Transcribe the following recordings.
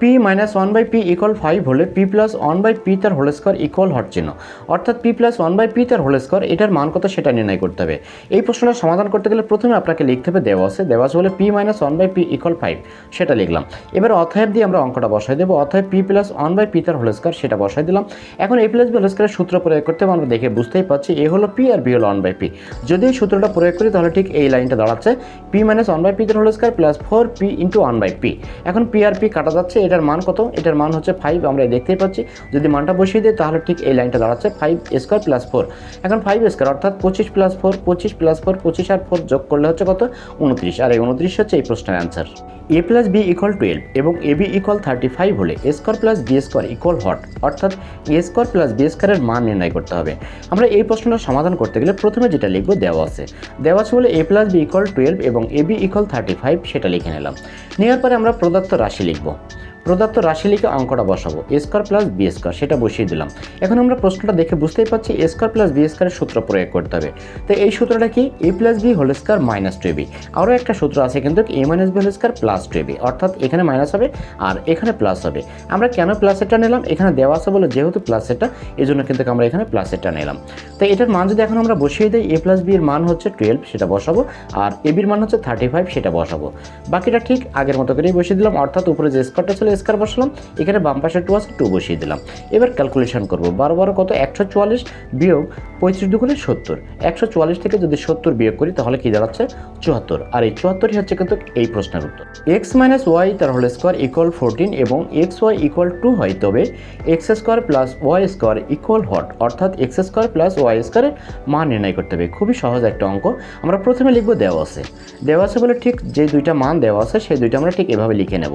P minus one by P equal five হলে P plus one by P তার whole square equal হট চিহ্ন। অর্থাৎ P plus one by P তার whole square এটার মান কত সেটা নির্ণয় করতে হবে। এই প্রশ্নটা সমাধান করতে গেলে প্রথমে আপনাকে লিখতে হবে দেওয়া আছে। দেওয়া আছে বলে P minus one by P equal five সেটা লিখলাম। এবার অথয়েব দিয়ে আমরা অঙ্কটা বসাই দেবো। অথয়েব P plus one by P তার হোল স্কোয়ার সেটা বসাই দিলাম। এখন এ প্লাস বি হোল স্কোয়ারের সূত্র প্রয়োগ করতে হবে, আমরা দেখে বুঝতেই পারছি এ হলো পি আর বি হলো ওয়ান বাই পি যদি এই সূত্রটা প্রয়োগ করি, তাহলে ঠিক এই লাইনটা দাঁড়াচ্ছে। P minus one by P তার whole square plus four P into one by P এখন পি আর পি কাটা যাচ্ছে এটার মান কত? এটার মান হচ্ছে ফাইভ আমরা দেখতেই পাচ্ছি। যদি মানটা বসিয়ে দিই, তাহলে ঠিক এই লাইনটা দাঁড়াচ্ছে ফাইভ স্কোয়ার প্লাস ফোর এখন ফাইভ স্কোয়ার অর্থাৎ পঁচিশ প্লাস ফোর পঁচিশ প্লাস ফোর পঁচিশ আর ফোর যোগ করলে হচ্ছে কত? উনত্রিশ। আর এই উনত্রিশ হচ্ছে এই প্রশ্নের answer A plus B equal twelve এবং A B equal thirty five হলে A square plus B square equal hot অর্থাৎ এ স্কোয়ার প্লাস বি স্কোয়ারের মান নির্ণয় করতে হবে। আমরা এই প্রশ্নটা সমাধান করতে গেলে প্রথমে যেটা লিখব, দেওয়া আছে। দেওয়া আছে বলে A plus B equal twelve এবং A B equal thirty five সেটা লিখে নিলাম। নেওয়ার পরে আমরা প্রদত্ত রাশি লিখব। প্রদত্ত রাশি লিখে অঙ্কটা বসাবো A square plus B square সেটা বসিয়ে দিলাম। এখন আমরা প্রশ্নটা দেখে বুঝতেই পারছি এ স্কোয়ার প্লাস বি স্কোয়ারের সূত্র প্রয়োগ করতে হবে। তো এই সূত্রটা কি? A plus B whole square minus two B আরও একটা সূত্র আছে কিন্তু A minus B whole square plus two B অর্থাৎ এখানে মাইনাস হবে আর এখানে প্লাস হবে। আমরা কেন প্লাস এটা নিলাম? এখানে দেওয়া আছে বলে যেহেতু প্লাস এটা এই জন্য কিন্তু আমরা এখানে প্লাস এটা নিলাম। তো এটার মান যদি এখন আমরা বসিয়ে দিই এ প্লাস বি এর মান হচ্ছে টুয়েলভ সেটা বসাবো, আর এ বির মান হচ্ছে থার্টি ফাইভ সেটা বসাবো। বাকিটা ঠিক আগের মতো করেই বসিয়ে দিলাম, অর্থাৎ উপরে যে স্কোয়ারটা ছিল স্কোয়ার বসালাম, এখানে বাম পাশে টু আছে টু বসিয়ে দিলাম। এবার ক্যালকুলেশন করব, বারো বারো কত? একশো চুয়াল্লিশ বিয়োগ পঁয়ত্রিশ দুগুণে সত্তর। একশো চুয়াল্লিশ থেকে যদি সত্তর বিয়োগ করি, তাহলে কি দাঁড়াচ্ছে? চুয়াত্তর। আর এই চুয়াত্তরই হচ্ছে কিন্তু এই প্রশ্নের উত্তর। এক্স মাইনাস ওয়াই তার হোল স্কোয়ার ইকুয়াল ফোরটিন এবং এক্স ওয়াই ইকুয়াল টু হয়, তবে X square plus Y square equal hot অর্থাৎ এক্স স্কোয়ার প্লাস ওয়াই স্কোয়ারের মান নির্ণয় করতে হবে। খুবই সহজ একটা অঙ্ক। আমরা প্রথমে লিখব দেওয়া আছে। দেওয়া আছে বলে ঠিক যে দুইটা মান দেওয়া আছে, সেই দুইটা আমরা ঠিক এভাবে লিখে নেব।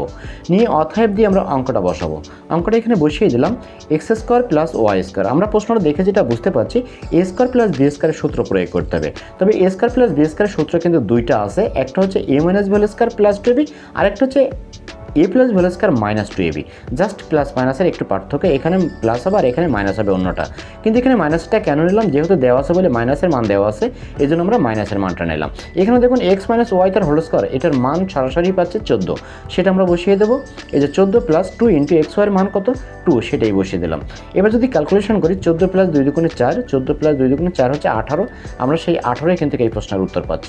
নিয়ে অথায়ব দিয়ে আমরা অঙ্কটা বসাবো। অঙ্কটা এখানে বসিয়ে দিলাম। X square plus Y square আমরা প্রশ্নটা দেখে যেটা বুঝতে পারছি এ স্কোয়ার প্লাস বি স্কোয়ারের সূত্র প্রয়োগ করতে হবে। তবে এ স্কোয়ার প্লাস বি স্কোয়ারের সূত্র কিন্তু দুইটা আছে। একটা হচ্ছে এ মাইনাস ভেল স্কোয়ার প্লাস টু বি আরেকটা হচ্ছে A plus well square minus two AB just plus মাইনাসের একটু পার্থক্য, এখানে প্লাস হবে আর এখানে মাইনাস হবে অন্যটা। কিন্তু এখানে মাইনাসটা কেন নিলাম? যেহেতু দেওয়া আছে বলে মাইনাসের মান দেওয়া আছে এই জন্য আমরা মাইনাসের মানটা নিলাম। এখানে দেখুন এক্স মাইনাস ওয়াই তার হোল স্কোয়ার এটার মান সরাসরি পাচ্ছে চোদ্দ। সেটা আমরা বসিয়ে দেবো। এই যে চোদ্দ প্লাস টু ইন্টু এক্স ওয়াইয়ের মান কত? টু সেটাই বসিয়ে দিলাম। এবার যদি ক্যালকুলেশন করি, চোদ্দ প্লাস দুই দুগুণে চার, চোদ্দ প্লাস দুই দুগুণে চার হচ্ছে আঠারো। আমরা সেই আঠারো এখান থেকে এই প্রশ্নের উত্তর পাচ্ছি।